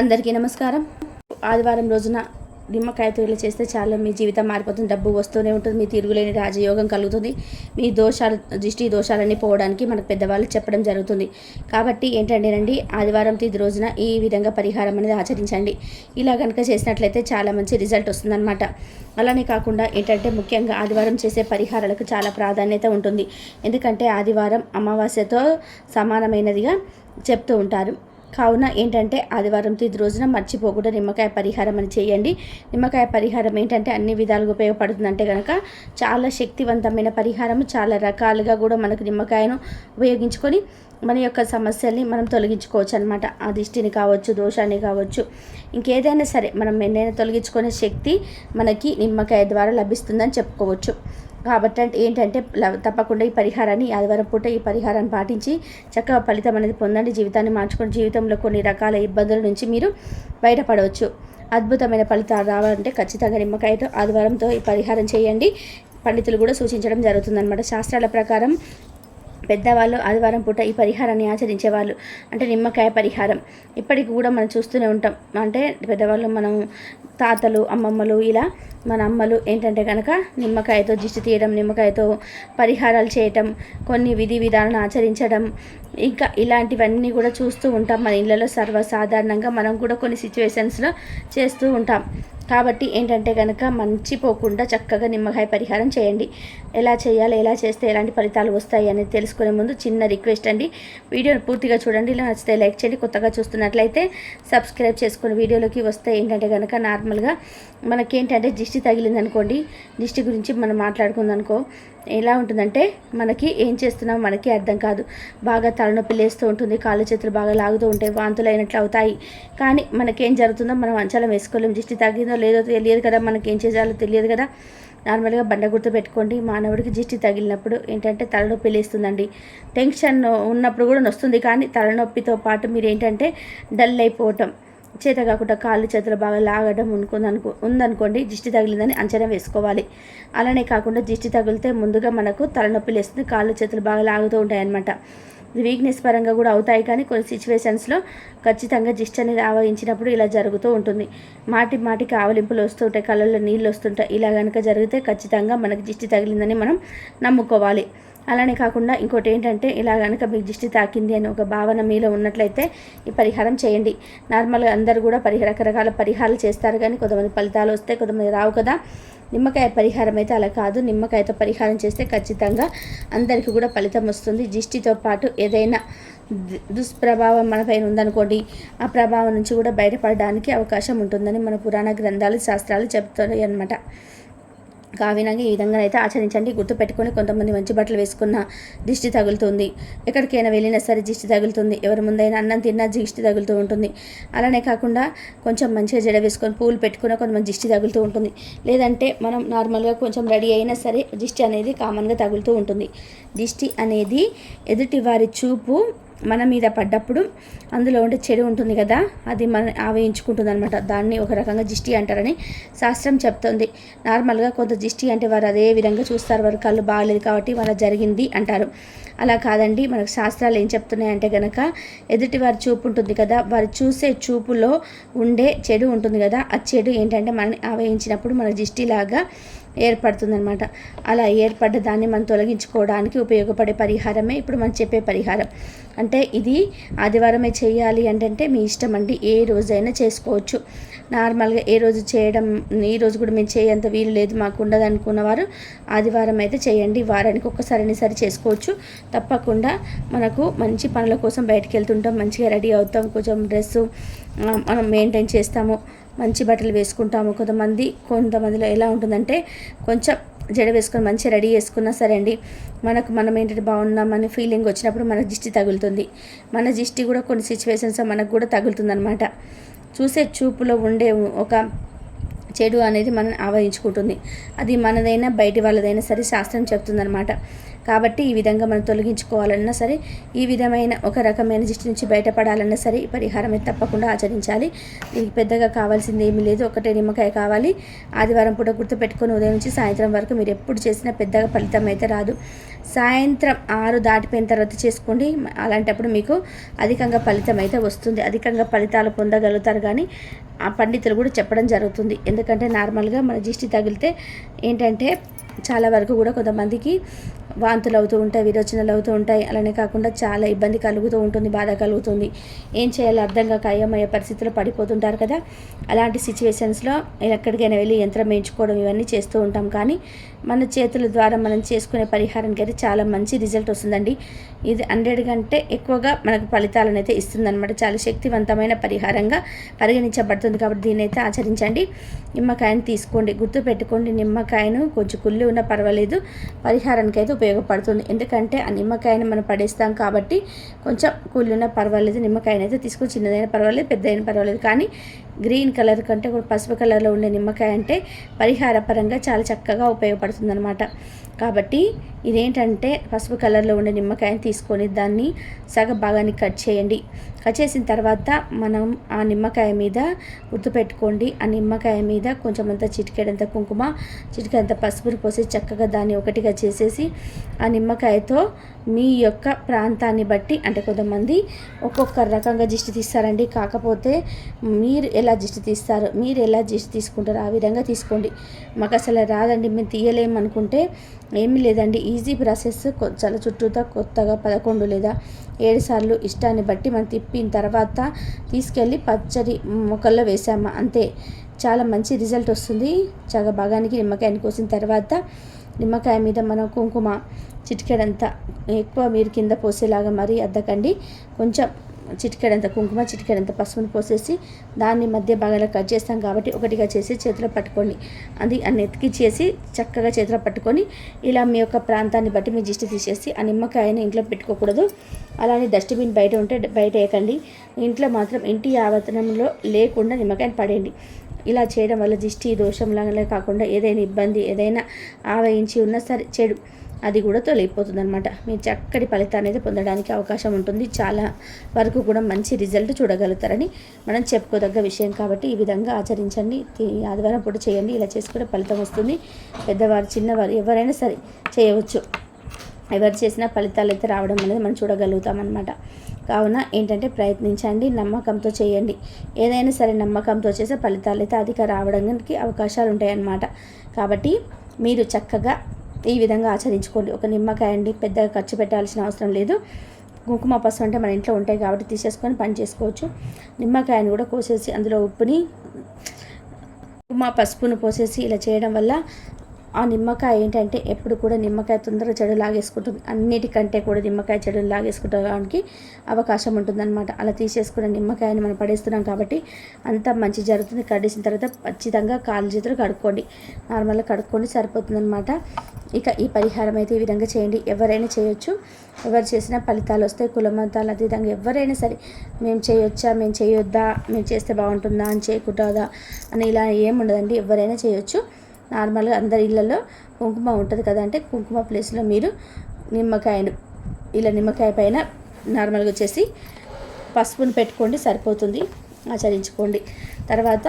అందరికీ నమస్కారం. ఆదివారం రోజున నిమ్మకాయతో ఇలా చేస్తే చాలా మీ జీవితం మారిపోతుంది డబ్బు వస్తూనే ఉంటుంది మీ తిరుగులేని రాజయోగం కలుగుతుంది మీ దోషాలు దృష్టి దోషాలన్నీ పోవడానికి మనకు పెద్దవాళ్ళు చెప్పడం జరుగుతుంది. కాబట్టి ఏంటంటేనండి ఆదివారం తిది రోజున ఈ విధంగా పరిహారం అనేది ఆచరించండి. ఇలా కనుక చేసినట్లయితే చాలా మంచి రిజల్ట్ వస్తుందన్నమాట. అలానే కాకుండా ఏంటంటే ముఖ్యంగా ఆదివారం చేసే పరిహారాలకు చాలా ప్రాధాన్యత ఉంటుంది. ఎందుకంటే ఆదివారం అమావాస్యతో సమానమైనదిగా చెప్తూ ఉంటారు. కావున ఏంటంటే ఆదివారం తిది రోజున మర్చిపోకుండా నిమ్మకాయ పరిహారం అని చేయండి. నిమ్మకాయ పరిహారం ఏంటంటే అన్ని విధాలుగా ఉపయోగపడుతుంది అంటే కనుక చాలా శక్తివంతమైన పరిహారం చాలా రకాలుగా కూడా మనకు నిమ్మకాయను ఉపయోగించుకొని మన యొక్క సమస్యల్ని మనం తొలగించుకోవచ్చు అనమాట ఆ దిష్టిని కావచ్చు దోషాన్ని కావచ్చు ఇంకేదైనా సరే మనం ఎన్నైనా తొలగించుకునే శక్తి మనకి నిమ్మకాయ ద్వారా లభిస్తుందని చెప్పుకోవచ్చు. కాబట్టి అంటే ఏంటంటే తప్పకుండా ఈ పరిహారాన్ని ఆదివారం పూట ఈ పరిహారాన్ని పాటించి చక్కగా ఫలితం అనేది పొందండి. జీవితాన్ని మార్చుకొని జీవితంలో కొన్ని రకాల ఇబ్బందుల నుంచి మీరు బయటపడవచ్చు. అద్భుతమైన ఫలితాలు రావాలంటే ఖచ్చితంగా నిమ్మకాయతో ఆదివారంతో ఈ పరిహారం చేయండి. పండితులు కూడా సూచించడం జరుగుతుందన్నమాట. శాస్త్రాల ప్రకారం పెద్దవాళ్ళు ఆదివారం పూట ఈ పరిహారాన్ని ఆచరించేవాళ్ళు. అంటే నిమ్మకాయ పరిహారం. ఇప్పటికి కూడా మనం చూస్తూనే ఉంటాం. అంటే పెద్దవాళ్ళు మనం తాతలు అమ్మమ్మలు ఇలా మన అమ్మలు ఏంటంటే కనుక నిమ్మకాయతో దిష్టి తీయడం నిమ్మకాయతో పరిహారాలు చేయటం కొన్ని విధి విధానాలను ఆచరించడం ఇంకా ఇలాంటివన్నీ కూడా చూస్తూ ఉంటాం. మన ఇళ్ళలో సర్వసాధారణంగా మనం కూడా కొన్ని సిచ్యువేషన్స్లో చేస్తూ ఉంటాం. కాబట్టి ఏంటంటే కనుక మంచిపోకుండా చక్కగా నిమ్మకాయ పరిహారం చేయండి. ఎలా చేయాలి ఎలా చేస్తే ఎలాంటి ఫలితాలు వస్తాయి అనేది తెలుసుకునే ముందు చిన్న రిక్వెస్ట్ అండి. వీడియోని పూర్తిగా చూడండి. ఇలా నచ్చితే లైక్ చేయండి. కొత్తగా చూస్తున్నట్లయితే సబ్స్క్రైబ్ చేసుకుని వీడియోలోకి వస్తే ఏంటంటే కనుక నార్మల్గా మనకేంటంటే దిష్టి తగిలిందనుకోండి. దిష్టి గురించి మనం మాట్లాడుకుందనుకో ఎలా ఉంటుందంటే మనకి ఏం చేస్తున్నాం మనకి అర్థం కాదు. బాగా తలనొప్పి లేస్తూ ఉంటుంది కాళ్ళు చేతులు బాగా లాగుతూ ఉంటాయి వాంతులు అయినట్లు అవుతాయి. కానీ మనకేం జరుగుతుందో మనం అంచలం వేసుకోలేం. దిష్టి తగ్గిందో లేదో తెలియదు కదా మనకి ఏం చేయాలో తెలియదు కదా. నార్మల్గా బండ గుర్తు పెట్టుకోండి. మానవుడికి జిష్టి తగిలినప్పుడు ఏంటంటే తలనొప్పి లేస్తుందండి. టెన్షన్ ఉన్నప్పుడు కూడా వస్తుంది కానీ తలనొప్పితో పాటు మీరు ఏంటంటే డల్ అయిపోవటం. చేత కాకుండా కాళ్ళు చేతులు బాగా లాగడం అనుకుందనుకో ఉందనుకోండి దిష్టి తగిలిందని అంచనా వేసుకోవాలి. అలానే కాకుండా దిష్టి తగిలితే ముందుగా మనకు తలనొప్పి లేస్తుంది కాళ్ళు చేతులు బాగా లాగుతూ ఉంటాయి అన్నమాట వీక్నెస్ పరంగా కూడా అవుతాయి. కానీ కొన్ని సిచ్యువేషన్స్లో ఖచ్చితంగా జిస్ట్ అనేది ఆవహించినప్పుడు ఇలా జరుగుతూ ఉంటుంది. మాటి మాటికి ఆవలింపులు వస్తుంటాయి కళ్ళల్లో నీళ్ళు వస్తుంటాయి. ఇలా కనుక జరిగితే ఖచ్చితంగా మనకి దిష్టి తగిలిందని మనం నమ్ముకోవాలి. అలానే కాకుండా ఇంకోటి ఏంటంటే ఇలా కనుక మీకు దిష్టి తాకింది అని ఒక భావన మీలో ఉన్నట్లయితే ఈ పరిహారం చేయండి. నార్మల్గా అందరూ కూడా పరిహార రకరకాల పరిహారాలు చేస్తారు. కానీ కొంతమంది ఫలితాలు వస్తాయి. కొంతమంది రావు కదా. నిమ్మకాయ పరిహారం అయితే అలా కాదు. నిమ్మకాయతో పరిహారం చేస్తే ఖచ్చితంగా అందరికీ కూడా ఫలితం వస్తుంది. దిష్టితో పాటు ఏదైనా దుష్ప్రభావం మనపైన ఉందనుకోండి ఆ ప్రభావం నుంచి కూడా బయటపడడానికి అవకాశం ఉంటుందని మన పురాణ గ్రంథాలు శాస్త్రాలు చెప్తున్నాయి అనమాట కావినంగా ఈ విధంగా అయితే ఆచరించండి. గుర్తుపెట్టుకొని కొంతమంది మంచి బట్టలు వేసుకున్న దిష్టి తగులుతుంది. ఎక్కడికైనా వెళ్ళినా సరే దిష్టి తగులుతుంది. ఎవరి ముందైనా అన్నం తిన్నా దిష్టి తగులుతూ ఉంటుంది. అలానే కాకుండా కొంచెం మంచిగా జడ వేసుకొని పూలు పెట్టుకున్న కొంతమంది దిష్టి తగులుతూ ఉంటుంది. లేదంటే మనం నార్మల్గా కొంచెం రెడీ అయినా సరే దిష్టి అనేది కామన్గా తగులుతూ ఉంటుంది. దిష్టి అనేది ఎదుటి వారి చూపు మన మీద పడ్డప్పుడు అందులో ఉండే చెడు ఉంటుంది కదా అది మన ఆవేయించుకుంటుంది అనమాట దాన్ని ఒక రకంగా దిష్టి అంటారని శాస్త్రం చెప్తుంది. నార్మల్గా కొంత దిష్టి అంటే వారు అదే విధంగా చూస్తారు. వారు కళ్ళు బాగలేదు కాబట్టి వాళ్ళ జరిగింది అంటారు. అలా కాదండి. మనకు శాస్త్రాలు ఏం చెప్తున్నాయంటే కనుక ఎదుటి వారి చూపు ఉంటుంది కదా వారు చూసే చూపులో ఉండే చెడు ఉంటుంది కదా. ఆ చెడు ఏంటంటే మనని ఆవేయించినప్పుడు మన దిష్టిలాగా ఏర్పడుతుందనమాట అలా ఏర్పడ్డ దాన్ని మనం తొలగించుకోవడానికి ఉపయోగపడే పరిహారమే ఇప్పుడు మనం చెప్పే పరిహారం. అంటే ఇది ఆదివారమే చేయాలి అంటే మీ ఇష్టం అండి. ఏ రోజైనా చేసుకోవచ్చు. నార్మల్గా ఏ రోజు చేయడం ఈ రోజు కూడా మేము చేయంత వీలు లేదు మాకు ఉండదు అనుకున్న వారు ఆదివారం అయితే చేయండి. వారానికి ఒక్కసారి సరి చేసుకోవచ్చు. తప్పకుండా మనకు మంచి పనుల కోసం బయటకు వెళ్తుంటాం మంచిగా రెడీ అవుతాం కొంచెం డ్రెస్సు మనం మెయింటైన్ చేస్తాము. మంచి బట్టలు వేసుకుంటాము. కొంతమంది కొంతమందిలో ఎలా ఉంటుందంటే కొంచెం జడ వేసుకొని మంచిగా రెడీ చేసుకున్నా సరే అండి మనకు మనం ఏంటంటే బాగున్నామని ఫీలింగ్ వచ్చినప్పుడు మన దిష్టి తగులుతుంది. మన దిష్టి కూడా కొన్ని సిచ్యువేషన్స్ మనకు కూడా తగులుతుంది అనమాట చూసే చూపులో ఉండే ఒక చెడు అనేది మనం ఆవరించుకుంటుంది అది మనదైనా బయటి వాళ్ళదైనా సరే శాస్త్రం చెప్తుందనమాట కాబట్టి ఈ విధంగా మనం తొలగించుకోవాలన్నా సరే ఈ విధమైన ఒక రకమైన దిష్టి నుంచి బయటపడాలన్నా సరే ఈ పరిహారం తప్పకుండా ఆచరించాలి. దీనికి పెద్దగా కావాల్సింది ఏమీ లేదు ఒకటే నిమ్మకాయ కావాలి. ఆదివారం పూట గుర్తుపెట్టుకొని ఉదయం నుంచి సాయంత్రం వరకు మీరు ఎప్పుడు చేసినా పెద్దగా ఫలితం అయితే రాదు. సాయంత్రం ఆరు దాటిపోయిన తర్వాత చేసుకోండి. అలాంటప్పుడు మీకు అధికంగా ఫలితం అయితే వస్తుంది. అధికంగా ఫలితాలు పొందగలుగుతారు కానీ ఆ పండితులు కూడా చెప్పడం జరుగుతుంది. ఎందుకంటే నార్మల్గా మన దిష్టి తగిలితే ఏంటంటే చాలా వరకు కూడా కొంతమందికి వాంతులు అవుతూ ఉంటాయి విరోచనలు అవుతూ ఉంటాయి. అలానే కాకుండా చాలా ఇబ్బంది కలుగుతూ ఉంటుంది బాధ కలుగుతుంది. ఏం చేయాలో అర్థం కాక అయ్యమయ్యే పరిస్థితుల్లో పడిపోతుంటారు కదా. అలాంటి సిచ్యువేషన్స్లో ఎక్కడికైనా వెళ్ళి యంత్రం వేయించుకోవడం ఇవన్నీ చేస్తూ ఉంటాం. కానీ మన చేతుల ద్వారా మనం చేసుకునే పరిహారానికి అయితే చాలా మంచి రిజల్ట్ వస్తుందండి. ఇది హండ్రెడ్ కంటే ఎక్కువగా మనకు ఫలితాలను అయితే ఇస్తుందన్నమాట. చాలా శక్తివంతమైన పరిహారంగా పరిగణించబడుతుంది. కాబట్టి దీన్ని అయితే ఆచరించండి. నిమ్మకాయను తీసుకోండి. గుర్తు పెట్టుకోండి నిమ్మకాయను కొంచెం కుళ్ళి ఉన్నా పర్వాలేదు. పరిహారానికి అయితే ఉపయోగపడుతుంది. ఎందుకంటే ఆ నిమ్మకాయని మనం పడేస్తాం కాబట్టి కొంచెం కూలిన పర్వాలేదు. నిమ్మకాయని అయితే తీసుకుని చిన్నదైనా పర్వాలేదు పెద్దదైనా పర్వాలేదు. కానీ గ్రీన్ కలర్ కంటే కూడా పసుపు కలర్లో ఉండే నిమ్మకాయ అంటే పరిహార పరంగా చాలా చక్కగా ఉపయోగపడుతుంది అనమాట కాబట్టి ఇదేంటంటే పసుపు కలర్లో ఉండే నిమ్మకాయని తీసుకొని దాన్ని సగ భాగాన్ని కట్ చేయండి. కట్ చేసిన తర్వాత మనం ఆ నిమ్మకాయ మీద గుర్తుపెట్టుకోండి. ఆ నిమ్మకాయ మీద కొంచెం అంత చిటికెడంత కుంకుమ చిటికెడంత పసుపుని పోసి చక్కగా దాన్ని ఒకటిగా చేసేసి ఆ నిమ్మకాయతో మీ యొక్క ప్రాంతాన్ని బట్టి అంటే కొంతమంది ఒక్కొక్క రకంగా దిష్టి తీస్తారండి. కాకపోతే మీరు ఎలా ఎలా దిష్టి తీస్తారు? మీరు ఎలా దిష్టి తీసుకుంటారో? ఆ విధంగా తీసుకోండి. మాకు అసలు రాదండి. మేము తీయలేమనుకుంటే ఏమీ లేదండి. ఈజీ ప్రాసెస్ చాలా చుట్టూతా కొత్తగా పదకొండు లేదా ఏడు సార్లు ఇష్టాన్ని బట్టి మనం తిప్పిన తర్వాత తీసుకెళ్ళి పచ్చడి మొక్కల్లో వేసామా. అంతే. చాలా మంచి రిజల్ట్ వస్తుంది. చాలా భాగానికి నిమ్మకాయని కోసిన తర్వాత నిమ్మకాయ మీద మనం కుంకుమ చిటికెడంతా ఎక్కువ మీరు కింద పోసేలాగా మరీ అద్దకండి. కొంచెం చిటికెడంత కుంకుమ చిటికెడంత పసుపును పోసేసి దాన్ని మధ్య భాగాలు కట్ చేస్తాం కాబట్టి ఒకటిగా చేసి చేతిలో పట్టుకోండి. అది అన్ని ఎత్తికి చేసి చక్కగా చేతిలో పట్టుకొని ఇలా మీ యొక్క ప్రాంతాన్ని బట్టి మీ దిష్టి తీసేసి ఆ నిమ్మకాయని ఇంట్లో పెట్టుకోకూడదు. అలానే డస్ట్బిన్ బయట ఉంటే బయట వేయకండి. ఇంట్లో మాత్రం ఇంటి ఆవతనంలో లేకుండా నిమ్మకాయని పడేయండి. ఇలా చేయడం వల్ల దిష్టి దోషం లాగా కాకుండా ఏదైనా ఇబ్బంది ఏదైనా ఆవహించి ఉన్నా సరే చెడు. అది కూడా తొలగిపోతుంది అనమాట మీరు చక్కటి ఫలితాన్ని అయితే పొందడానికి అవకాశం ఉంటుంది. చాలా వరకు కూడా మంచి రిజల్ట్ చూడగలుగుతారని మనం చెప్పుకోదగ్గ విషయం కాబట్టి ఈ విధంగా ఆచరించండి. ఆదివారం పూట చేయండి. ఇలా చేసుకుంటే ఫలితం వస్తుంది. పెద్దవారు చిన్నవారు ఎవరైనా సరే చేయవచ్చు. ఎవరు చేసినా ఫలితాలు అయితే రావడం అనేది మనం చూడగలుగుతాం అనమాట కావున ఏంటంటే ప్రయత్నించండి. నమ్మకంతో చేయండి. ఏదైనా సరే నమ్మకంతో చేసే ఫలితాలు అయితే అధిక రావడానికి అవకాశాలు ఉంటాయన్నమాట. కాబట్టి మీరు చక్కగా ఈ విధంగా ఆచరించుకోండి. ఒక నిమ్మకాయ అండి పెద్దగా ఖర్చు పెట్టాల్సిన అవసరం లేదు. కుంకుమ పసుపు అంటే మన ఇంట్లో ఉంటాయి కాబట్టి తీసేసుకొని పని చేసుకోవచ్చు. నిమ్మకాయని కూడా కోసేసి అందులో ఉప్పుని కుంకుమ పసుపును పోసేసి ఇలా చేయడం వల్ల ఆ నిమ్మకాయ ఏంటంటే ఎప్పుడు కూడా నిమ్మకాయ తొందరగా చెడు లాగేసుకుంటుంది. అన్నిటికంటే కూడా నిమ్మకాయ చెడుని లాగేసుకోవడానికి అవకాశం ఉంటుందన్నమాట. అలా తీసేసుకున్న నిమ్మకాయని మనం పడేస్తున్నాం కాబట్టి అంత మంచి జరుగుతుంది. కడిసిన తర్వాత ఖచ్చితంగా కాలు చేతులు కడుక్కోండి. నార్మల్గా కడుక్కోండి సరిపోతుందన్నమాట. ఇక ఈ పరిహారం అయితే ఈ విధంగా చేయండి. ఎవరైనా చేయొచ్చు. ఎవరు చేసినా ఫలితాలు వస్తాయి. కులమంతాలు విధంగా ఎవరైనా సరే మేము చేయొచ్చా? మేము చేయొద్దా? మేము చేస్తే బాగుంటుందా? అని చేయకూడదా? అని ఇలా ఏముండదండి ఎవరైనా చేయొచ్చు. నార్మల్గా అందరి ఇళ్ళల్లో కుంకుమ ఉంటుంది కదా అంటే కుంకుమ ప్లేస్లో మీరు నిమ్మకాయను ఇలా నిమ్మకాయ పైన నార్మల్గా వచ్చేసి పసుపును పెట్టుకోండి సరిపోతుంది. ఆచరించుకోండి. తర్వాత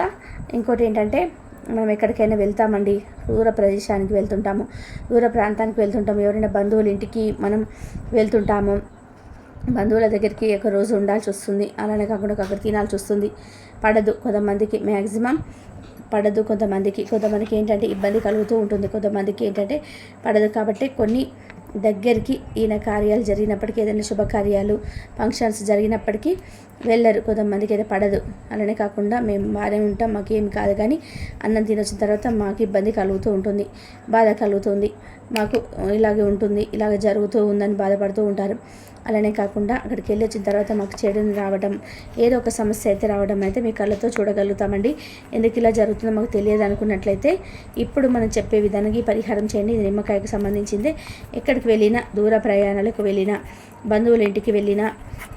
ఇంకోటి ఏంటంటే మనం ఎక్కడికైనా వెళ్తామండి దూర ప్రదేశానికి వెళ్తుంటాము దూర ప్రాంతానికి వెళ్తుంటాము. ఎవరైనా బంధువుల ఇంటికి మనం వెళ్తుంటాము బంధువుల దగ్గరికి ఒక రోజు ఉండాల్సి వస్తుంది. అలానే కాకుండా ఒకరు తినాల్సి వస్తుంది. పడదు కొంతమందికి. మ్యాక్సిమం పడదు. కొంతమందికి కొంతమందికి ఏంటంటే ఇబ్బంది కలుగుతూ ఉంటుంది. కొంతమందికి ఏంటంటే పడదు. కాబట్టి కొన్ని దగ్గరికి ఈయన కార్యాలు జరిగినప్పటికీ ఏదైనా శుభకార్యాలు ఫంక్షన్స్ జరిగినప్పటికీ వెళ్ళరు. కొంతమందికి అయితే పడదు. అలానే కాకుండా మేము బాగానే ఉంటాం. మాకేమి కాదు. కానీ అన్నం తినొచ్చిన తర్వాత మాకు ఇబ్బంది కలుగుతూ ఉంటుంది. బాధ కలుగుతుంది. మాకు ఇలాగే ఉంటుంది ఇలాగ జరుగుతూ ఉందని బాధపడుతూ ఉంటారు. అలానే కాకుండా అక్కడికి వెళ్ళి వచ్చిన తర్వాత మాకు చెడుని రావడం ఏదో ఒక సమస్య అయితే రావడం అయితే మీ కళ్ళతో చూడగలుగుతామండి. ఎందుకు ఇలా జరుగుతుందో మాకు తెలియదు అనుకున్నట్లయితే ఇప్పుడు మనం చెప్పే విధానికి పరిహారం చేయండి. ఇది నిమ్మకాయకు సంబంధించింది. ఎక్కడికి వెళ్ళినా దూర ప్రయాణాలకు వెళ్ళినా బంధువుల ఇంటికి వెళ్ళినా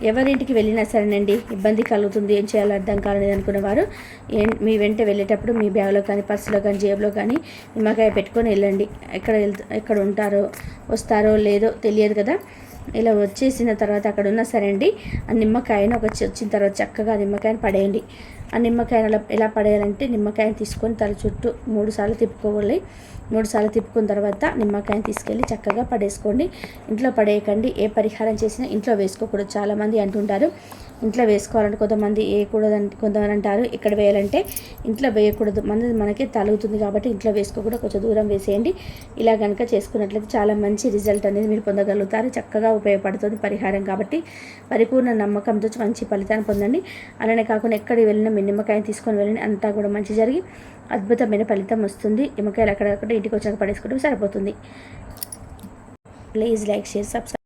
ఎవరింటికి వెళ్ళినా సరేనండి ఇబ్బంది కలుగుతుంది ఏం చేయాలో అర్థం కాలేదు అనుకునేవారు మీ వెంట వెళ్ళేటప్పుడు మీ బ్యాగ్లో కానీ పర్సులో కానీ జేబులో కానీ నిమ్మకాయ పెట్టుకొని వెళ్ళండి. ఎక్కడ ఎక్కడ ఉంటారో వస్తారో లేదో తెలియదు కదా. ఇలా వచ్చేసిన తర్వాత అక్కడ ఉన్నా సరే అండి ఆ నిమ్మకాయను ఒక వచ్చిన తర్వాత చక్కగా నిమ్మకాయను పడేయండి. ఆ నిమ్మకాయను ఎలా పడేయాలంటే నిమ్మకాయని తీసుకొని తల చుట్టూ మూడు సార్లు తిప్పుకోవాలి. మూడు సార్లు తిప్పుకున్న తర్వాత నిమ్మకాయని తీసుకెళ్ళి చక్కగా పడేసుకోండి. ఇంట్లో పడేయకండి. ఏ పరిహారం చేసినా ఇంట్లో వేసుకోకూడదు. చాలామంది అంటుంటారు ఇంట్లో వేసుకోవాలంటే కొంతమంది వేయకూడదు కొంతమంది అంటారు ఇక్కడ వేయాలంటే ఇంట్లో వేయకూడదు. మనది మనకి తలుగుతుంది కాబట్టి ఇంట్లో వేసుకోకూడదు కొంచెం దూరం వేసేయండి. ఇలా కనుక చేసుకున్నట్లయితే చాలా మంచి రిజల్ట్ అనేది మీరు పొందగలుగుతారు. చక్కగా ఉపయోగపడుతుంది పరిహారం కాబట్టి. పరిపూర్ణ నమ్మకంతో మంచి ఫలితాన్ని పొందండి. అలానే కాకుండా ఎక్కడికి వెళ్ళినా మీ నిమ్మకాయని తీసుకొని వెళ్ళండి. అంతా కూడా మంచి జరిగి అద్భుతమైన ఫలితం వస్తుంది. నిమ్మకాయలు అక్కడక్కడ ఇంటికి వచ్చాక పడేసుకుంటే సరిపోతుంది. Please like share subscribe